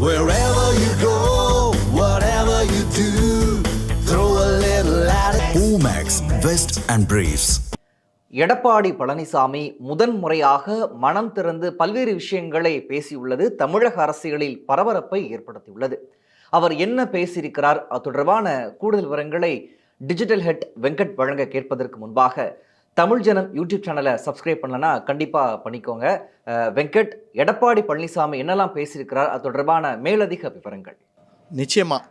Wherever you go, whatever you do, throw a little at it. Omax, Vest and Briefs. Edappadi Palaniswami முதன் முறையாக மனம் திறந்து பல்வேறு விஷயங்களை பேசியுள்ளது தமிழக அரசியலில் பரபரப்பை ஏற்படுத்தியுள்ளது அவர் என்ன பேசியிருக்கிறார் அது தொடர்பான கூடுதல் விவரங்களை டிஜிட்டல் ஹெட் வெங்கட் வழங்க கேட்பதற்கு முன்பாக தமிழ் ஜனம் யூடியூப் சேனலை சப்ஸ்கிரைப் பண்ணலன்னா கண்டிப்பாக பண்ணிக்கோங்க. வெங்கட் எடப்பாடி பழனிசாமி என்னெல்லாம் பேசியிருக்கிறார் அது தொடர்பான மேலதிக விவரங்கள். நிச்சயமாக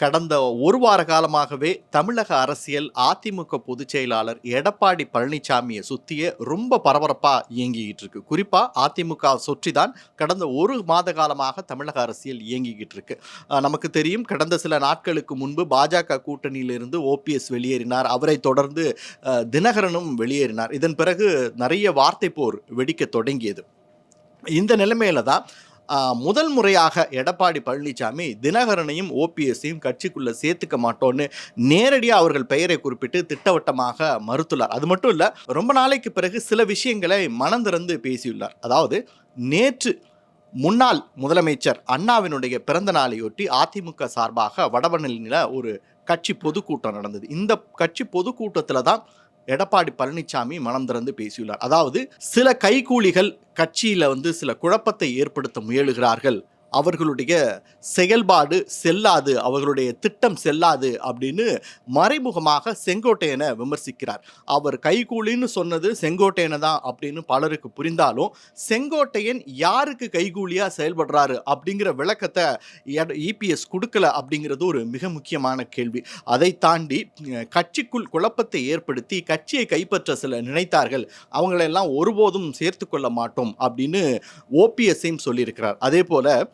கடந்த ஒரு வார காலமாகவே தமிழக அரசியல் அதிமுக பொதுச் செயலாளர் எடப்பாடி பழனிசாமியை சுத்தியே ரொம்ப பரபரப்பாக இயங்கிக்கிட்டு இருக்கு. குறிப்பாக அதிமுக சுற்றி தான் கடந்த ஒரு மாத காலமாக தமிழக அரசியல் இயங்கிக்கிட்டு இருக்கு. நமக்கு தெரியும் கடந்த சில நாட்களுக்கு முன்பு பாஜக கூட்டணியிலிருந்து ஓபிஎஸ் வெளியேறினார். அவரை தொடர்ந்து தினகரனும் வெளியேறினார். இதன் பிறகு நிறைய வார்த்தை போர் வெடிக்க தொடங்கியது. இந்த நிலைமையில தான் முதல் முறையாக எடப்பாடி பழனிசாமி தினகரனையும் ஓபிஎஸ்ஸையும் கட்சிக்குள்ளே சேர்த்துக்க மாட்டோன்னு நேரடியாக அவர்கள் பெயரை குறிப்பிட்டு திட்டவட்டமாக மறுத்துள்ளார். அது மட்டும் இல்லை ரொம்ப நாளைக்கு பிறகு சில விஷயங்களை மனந்திறந்து பேசியுள்ளார். அதாவது நேற்று முன்னாள் முதலமைச்சர் அண்ணாவினுடைய பிறந்த நாளையொட்டி அதிமுக சார்பாக வடபழனியில் ஒரு கட்சி பொதுக்கூட்டம் நடந்தது. இந்த கட்சி பொதுக்கூட்டத்தில் தான் எடப்பாடி பழனிசாமி மனம் திறந்து பேசியுள்ளார். அதாவது சில கைகூலிகள் கட்சியில் வந்து சில குழப்பத்தை ஏற்படுத்த முயலுகிறார்கள். அவர்களுடைய செயல்பாடு செல்லாது அவர்களுடைய திட்டம் செல்லாது அப்படின்னு மறைமுகமாக செங்கோட்டையனை விமர்சிக்கிறார். அவர் கைகூலின்னு சொன்னது செங்கோட்டையனை தான் அப்படின்னு பலருக்கு புரிந்தாலும் செங்கோட்டையன் யாருக்கு கைகூலியாக செயல்படுறாரு அப்படிங்கிற விளக்கத்தை இபிஎஸ் கொடுக்கல அப்படிங்கிறது ஒரு மிக முக்கியமான கேள்வி. அதை தாண்டி கட்சிக்குள் குழப்பத்தை ஏற்படுத்தி கட்சியை கைப்பற்ற சில நினைத்தார்கள் அவங்களெல்லாம் ஒருபோதும் சேர்த்து கொள்ள மாட்டோம் அப்படின்னு ஓபிஎஸ்ஸையும் சொல்லியிருக்கிறார். அதே போல்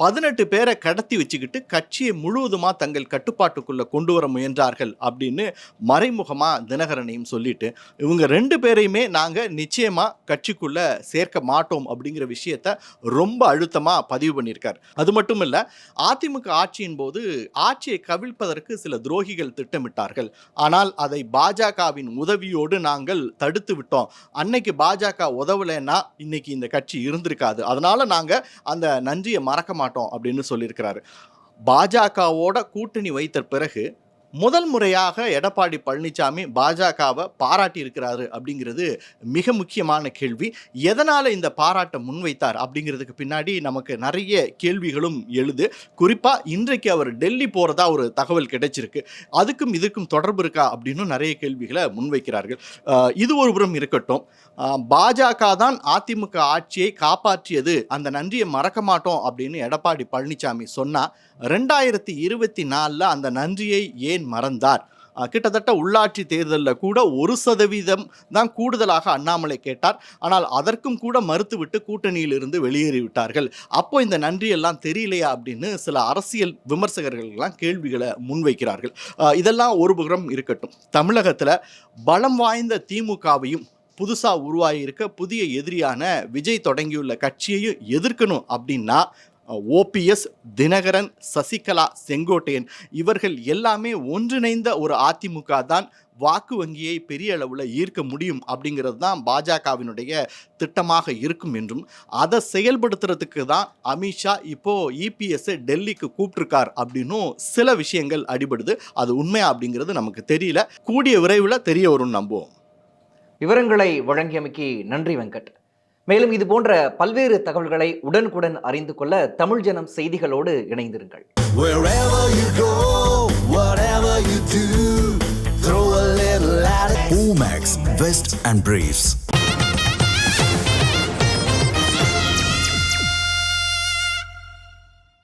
பதினெட்டு பேரை கடத்தி வச்சுக்கிட்டு கட்சியை முழுவதுமாக தங்கள் கட்டுப்பாட்டுக்குள்ளே கொண்டு வர முயன்றார்கள் அப்படின்னு மறைமுகமாக தினகரனையும் சொல்லிட்டு இவங்க ரெண்டு பேரையுமே நாங்கள் நிச்சயமாக கட்சிக்குள்ளே சேர்க்க மாட்டோம் அப்படிங்கிற விஷயத்த ரொம்ப அழுத்தமாக பதிவு பண்ணியிருக்கார். அது மட்டும் இல்லை அதிமுக ஆட்சியின் போது ஆட்சியை கவிழ்ப்பதற்கு சில துரோகிகள் திட்டமிட்டார்கள். ஆனால் அதை பாஜகவின் உதவியோடு நாங்கள் தடுத்து விட்டோம். அன்னைக்கு பாஜக உதவலைன்னா இன்னைக்கு இந்த கட்சி இருந்திருக்காது. அதனால நாங்கள் அந்த நன்றியை மறக்க மாட்டோம். அப்படின்னு சொல்லியிருக்கிறாரு. பாஜகவோட கூட்டணி வைத்த பிறகு முதல் முறையாக எடப்பாடி பழனிசாமி பாஜகவை பாராட்டியிருக்கிறாரு அப்படிங்கிறது மிக முக்கியமான கேள்வி. எதனால் இந்த பாராட்டை முன்வைத்தார் அப்படிங்கிறதுக்கு பின்னாடி நமக்கு நிறைய கேள்விகளும் எழுது. குறிப்பாக இன்றைக்கு அவர் டெல்லி போகிறதா ஒரு தகவல் கிடைச்சிருக்கு. அதுக்கும் இதுக்கும் தொடர்பு இருக்கா அப்படின்னு நிறைய கேள்விகளை முன்வைக்கிறார்கள். இது ஒரு புறம் இருக்கட்டும். பாஜக தான் அதிமுக ஆட்சியை காப்பாற்றியது. அந்த நன்றியை மறக்க மாட்டோம் அப்படின்னு எடப்பாடி பழனிசாமி சொன்னால் ரெண்டாயிரத்தி இருபத்தி நாலில் அந்த நன்றியை ஏன் மறந்தார்? கிட்டத்தட்ட உள்ளாட்சி தேர்தலில் கூட ஒரு சதவீதம் தான் கூடுதலாக அண்ணாமலை கேட்டார். ஆனால் அதற்கும் கூட மறுத்துவிட்டு கூட்டணியிலிருந்து வெளியேறிவிட்டார்கள். அப்போ இந்த நன்றியெல்லாம் தெரியலையா அப்படின்னு சில அரசியல் விமர்சகர்கள்லாம் கேள்விகளை முன்வைக்கிறார்கள். இதெல்லாம் ஒரு புறம் இருக்கட்டும். தமிழகத்தில் பலம் வாய்ந்த திமுகவையும் புதுசாக உருவாகியிருக்க புதிய எதிரியான விஜய் தொடங்கியுள்ள கட்சியையும் எதிர்க்கணும் அப்படின்னா ஓபிஎஸ் தினகரன் சசிகலா செங்கோட்டையன் இவர்கள் எல்லாமே ஒன்றிணைந்த ஒரு அதிமுக தான் வாக்கு வங்கியை பெரிய அளவில் ஈர்க்க முடியும் அப்படிங்கிறது தான் பாஜகவினுடைய திட்டமாக இருக்கும் என்றும் அதை செயல்படுத்துறதுக்கு தான் அமித்ஷா இப்போ இபிஎஸ் டெல்லிக்கு கூப்பிட்டுருக்கார் அப்படின்னும் சில விஷயங்கள் அடிபடுது. அது உண்மையா அப்படிங்கிறது நமக்கு தெரியல. கூடிய விரைவில் தெரிய வரும்னு நம்புவோம். விவரங்களை வழங்கியமைக்கு நன்றி வெங்கட். மேலும் இது போன்ற பல்வேறு தகவல்களை உடனுக்குடன் அறிந்து கொள்ள தமிழ் ஜனம் செய்திகளோடு இணைந்திருங்கள். Omax, Vest and Briefs.